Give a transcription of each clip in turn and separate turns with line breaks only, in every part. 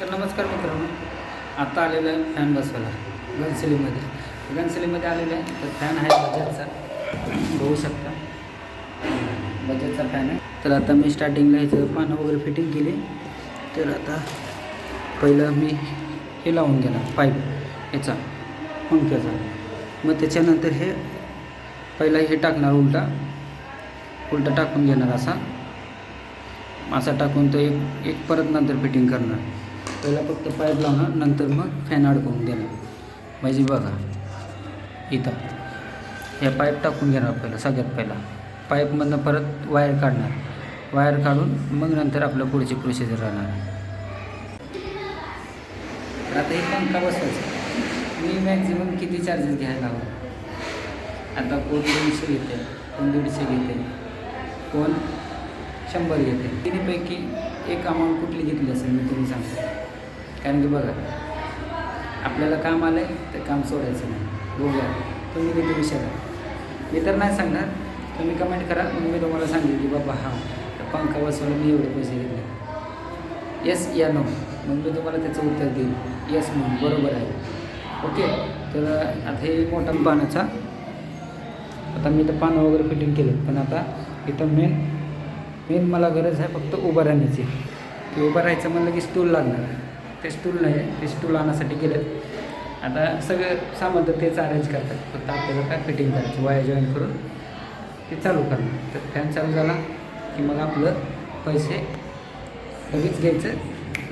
तर नमस्कार मित्रांनो. आता आलेलं आहे फॅन बसवायला गनसलीमध्ये गनसलीमध्ये आलेलं आहे तर फॅन आहे बजाजचा बघू शकता. बजाजचा फॅन आहे. तर आता मी स्टार्टिंगला ह्याचं पानं वगैरे फिटिंग केली. तर आता पहिलं मी हे लावून घेणार पाईप याचा पंख्याचा. मग त्याच्यानंतर हे पहिला हे टाकणार उलटा. उलटा टाकून घेणार असा. असा टाकून तो एक एक परत नंतर फिटिंग करणार. पहिला फक्त पाईप लावणार नंतर मग फॅन अडकवून देणार म्हणजे बघा. इथं. ह्या पाईप टाकून घेणार पहिलं सगळ्यात पहिला. पाईपमधनं परत वायर काढणार. वायर काढून मग नंतर आपलं पुढची प्रोसिजर राहणार. आता हे पंखा बसवायचं मी मॅक्झिमम किती चार्जेस घ्यायला हवं? आता कोण दोनशे घेते कोण दीडशे घेते कोण शंभर घेते? तिन्हीपैकी एक अमाऊंट कुठली घेतली असेल मी तुम्ही सांगतो कारण की बघा आपल्याला काम आलं आहे तर काम सोडायचं नाही. बघूया तुम्ही किती विचारा मी तर नाही सांगणार. तुम्ही कमेंट करा. मग मी तुम्हाला सांगेल की बाबा हा तर पंखा बसवायला मी एवढे पैसे घेतले. येस या नो मग मी तुम्हाला त्याचं उत्तर देईन. येस म्हणून बरोबर आहे. ओके तर आता हे मोठा पाण्याचा आता मी तर पानं वगैरे फिटिंग केलं पण आता इथं मेन मेन मला गरज आहे फक्त उभं राहण्याची. की उभं राहायचं म्हणलं की स्टूल लागणार. ते स्टूल नाही ते स्टूल आणण्यासाठी गेलं आता सगळं सामान तर तेच अरेंज करतात. फक्त आपल्याला काय फिटिंग करायचं वाया जॉईन करून ते चालू करणार. तर फॅन चालू झाला की मग आपलं पैसे लगेच घ्यायचं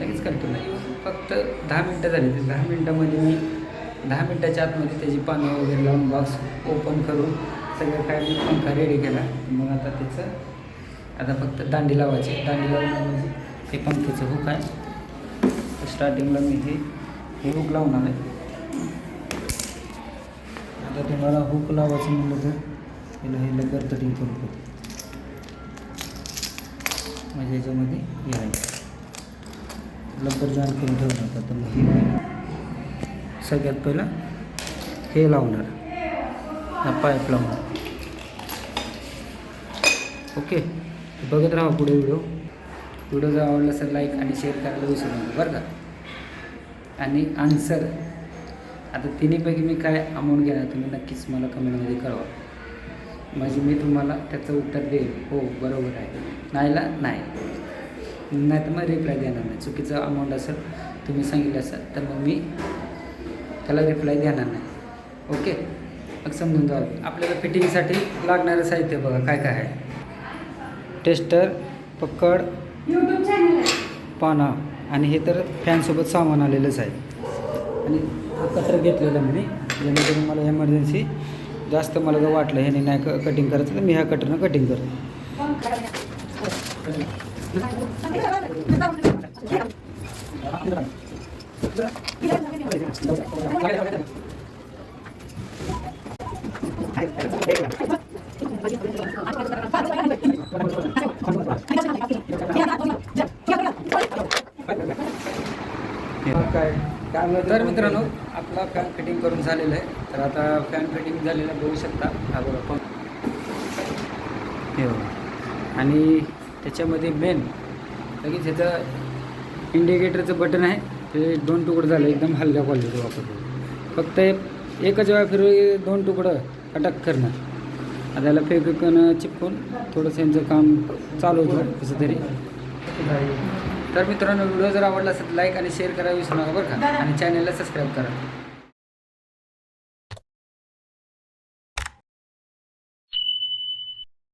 लगेच करतो. नाही फक्त दहा मिनटं झाली. तर दहा मिनटामध्ये मी दहा मिनटाच्या आतमध्ये त्याची पानं वगैरे लावून बॉक्स ओपन करून सगळं काय मी पंखा रेडी केला. मग आता त्याचं आता फक्त दांडी लावायची. दांडी लावून म्हणजे हे पंख्याचं हुक आहे. स्टार्टिंगला मी हे हे हुक लावणार आहे. आता तुम्हाला हुक लावायचं म्हणलं तर हिला हे लगर कटिंग करू म्हणजे याच्यामध्ये हे आहे. लब्बर जॉईन करून ठेवणार आता मग हे सगळ्यात पहिलं हे लावणार. हा पाईप लावणार. ओके. बघत राहा पुढे व्हिडिओ व्हिडिओ जर आवडला असेल लाईक आणि शेअर करायला विसरू नका बरं का? आणि आन्सर आता तिन्हीपैकी मी काय अमाऊंट घेणार तुम्ही नक्कीच मला कमेंटमध्ये कळवा. म्हणजे मी तुम्हाला त्याचं उत्तर देईल हो बरोबर आहे. नाहीला नाही. नाही तर मग रिप्लाय देणार नाही. चुकीचं अमाऊंट असेल तुम्ही सांगितलं असाल तर मग मी त्याला रिप्लाय देणार नाही. ओके मग समजून जाऊ. आपल्याला फिटिंगसाठी लागणारं साहित्य बघा काय काय आहे. टेस्टर पकड
यूट्यूब चॅनल आहे.
पाना. आणि हे तर फॅनसोबत सामान आलेलंच आहे. आणि हा कटर घेतलेला मी जेणेकरून मला एमर्जन्सी जास्त मला जर वाटलं ह्याने नाही क कटिंग करायचं तर मी ह्या कटरनं कटिंग करतो. काय? तर मित्रांनो आपला फॅन फिटिंग करून झालेलं आहे. तर आता फॅन फिटिंग झालेलं बघू शकता. हा बघा पण हे बघा. आणि त्याच्यामध्ये मेन लगेच ह्याचं इंडिकेटरचं बटन आहे. ते दोन तुकडं झालं एकदम हलक्या क्वालिटीचं वापरतो. फक्त एक- एकच वेळा फिरव दोन तुकडं अटक करणं त्याला फेकन चिपकून थोडंसं यांचं काम चालू होतं कसं तरी. तर मित्रांनो व्हिडिओ जर आवडला असेल लाईक आणि शेअर करायला विसरू नका बरं का? आणि चॅनलला सबस्क्राईब करा.